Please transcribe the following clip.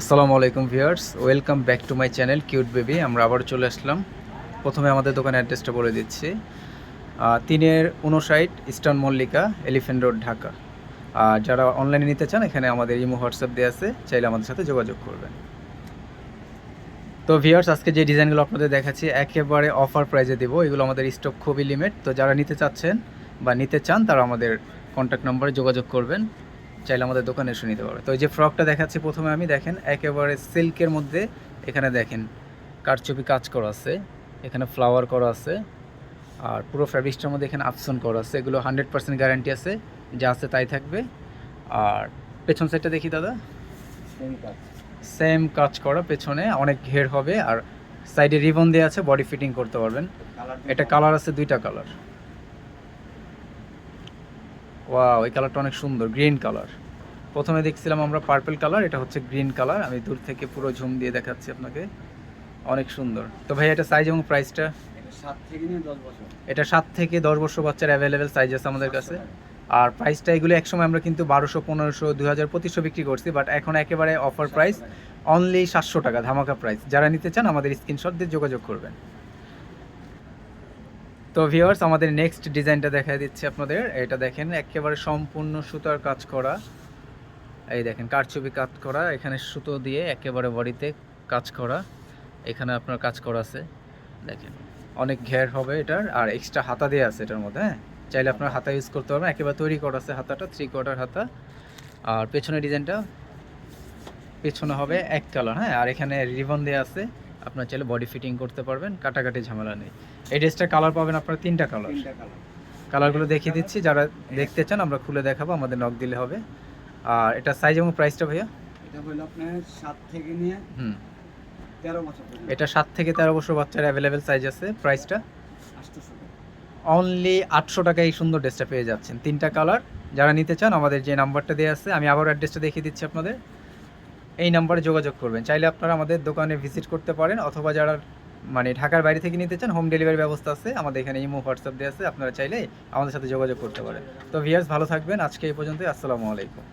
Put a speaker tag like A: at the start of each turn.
A: আসসালামু আলাইকুম viewers, welcome back to my channel cute baby. আমরা আবার চলে আসলাম। প্রথমে আমাদের দোকানের অ্যাড্রেসটা বলে দিচ্ছি। তিনের উনষাট Eastern Mallika, elephant road, Dhaka. আর যারা অনলাইনে নিতে চান, এখানে আমাদের ইমো, হোয়াটসঅ্যাপ দেওয়া আছে। চাইলে আমাদের সাথে যোগাযোগ করবেন। তো ভিউয়ার্স, আজকে যে ডিজাইনগুলো আপনাদের দেখাচ্ছি, একেবারে অফার প্রাইজে দেবো। এগুলো আমাদের স্টক খুবই লিমিট তো যারা নিতে চাচ্ছেন বা নিতে চান, তারা আমাদের কন্ট্যাক্ট নম্বরে যোগাযোগ করবেন। চাইলে আমাদের দোকানে এসে নিতে পারবে। তো এই যে ফ্রকটা দেখাচ্ছি প্রথমে আমি দেখেন একেবারে সিল্কের মধ্যে এখানে দেখেন কারচুপি কাজ করা আছে এখানে ফ্লাওয়ার করা আছে আর পুরো ফ্যাব্রিক্সটার মধ্যে এখানে আপসন করা আছে। এগুলো হান্ড্রেড পার্সেন্ট গ্যারান্টি আছে যা আছে তাই থাকবে। আর পেছন সাইডটা দেখি দাদা। সেম কাজ। করা পেছনে অনেক ঘের হবে আর সাইডে রিবন দেওয়া আছে বডি ফিটিং করতে পারবেন। এটা কালার আছে দুইটা কালার ওয়াও এই কালারটা অনেক সুন্দর গ্রিন কালার প্রথমে দেখছিলাম আমরা পার্পল কালার এটা হচ্ছে গ্রিন কালার আমি দূর থেকে পুরো ঝুম দিয়ে দেখাচ্ছি আপনাকে। অনেক সুন্দর। তো ভাই এটা সাইজ এবং প্রাইসটা এটা সাত থেকে দশ বছর। বাচ্চার অ্যাভেলেবেল সাইজ আছে আমাদের কাছে। আর প্রাইসটা এগুলো একসময় আমরা কিন্তু বারোশো পনেরোশো দুই হাজার পঁচিশশো বিক্রি করছি বাট এখন একেবারে অফার প্রাইস অনলি সাতশো টাকা ধামাকা প্রাইস যারা নিতে চান আমাদের স্ক্রিনশট দিয়ে যোগাযোগ করবেন। তো ভিউয়ার্স আমাদের নেক্সট ডিজাইনটা দেখা দিচ্ছি আপনাদের। এটা দেখেন, একেবারে সম্পূর্ণ সুতার কাজ করা। এই দেখেন, কারচুপি কাজ করা। এখানে সুতো দিয়ে একেবারে বডিতে কাজ করা। এখানে আপনার কাজ করা আছে। দেখেন, অনেক ঘের হবে এটার। আর এক্সট্রা হাতা দিয়ে আছে এটার মধ্যে হ্যাঁ? চাইলে আপনার হাতা ইউজ করতে পারবেন। একেবারে তৈরি করা আছে হাতাটা থ্রি কোয়ার্টার হাতা। আর পেছনের ডিজাইনটা পেছনে হবে এক কালার হ্যাঁ? আর এখানে রিবন দেওয়া আছে। আপনার চাইলে বডি ফিটিং করতে পারবেন কাটাকাটি ঝামেলা নেই। এই ড্রেসটার কালার পাবেন আপনার তিনটা কালার কালারগুলো দেখিয়ে দিচ্ছি যারা দেখতে চান আমরা খুলে দেখাবো আমাদের নক দিলে হবে। আর এটা সাইজ এবং প্রাইসটা ভাইয়া?
B: এটা হলো আপনার সাত থেকে নিয়ে
A: হুম। এটা সাত থেকে তেরো বছর বাচ্চার অ্যাভেলেবেল সাইজ আছে প্রাইসটা অনলি আটশো টাকায় এই সুন্দর ড্রেসটা পেয়ে যাচ্ছেন। তিনটা কালার যারা নিতে চান আমাদের যে নাম্বারটা দেওয়া আছে আমি আবার অ্যাড্রেসটা দেখিয়ে দিচ্ছি আপনাদের। এই নাম্বারে যোগাযোগ করবেন। চাইলে আপনারা আমাদের দোকানে ভিজিট করতে পারেন অথবা যারা মানে ঢাকার বাইরে থেকে নিতে চান হোম ডেলিভারি ব্যবস্থা আছে, আমাদের এখানে ইমো, হোয়াটসঅ্যাপ দিয়ে আছে, আপনারা চাইলে আমাদের সাথে যোগাযোগ করতে পারেন। তো ভিয়ার্স ভালো থাকবেন। আজকে এই পর্যন্তই। আসসালামু আলাইকুম।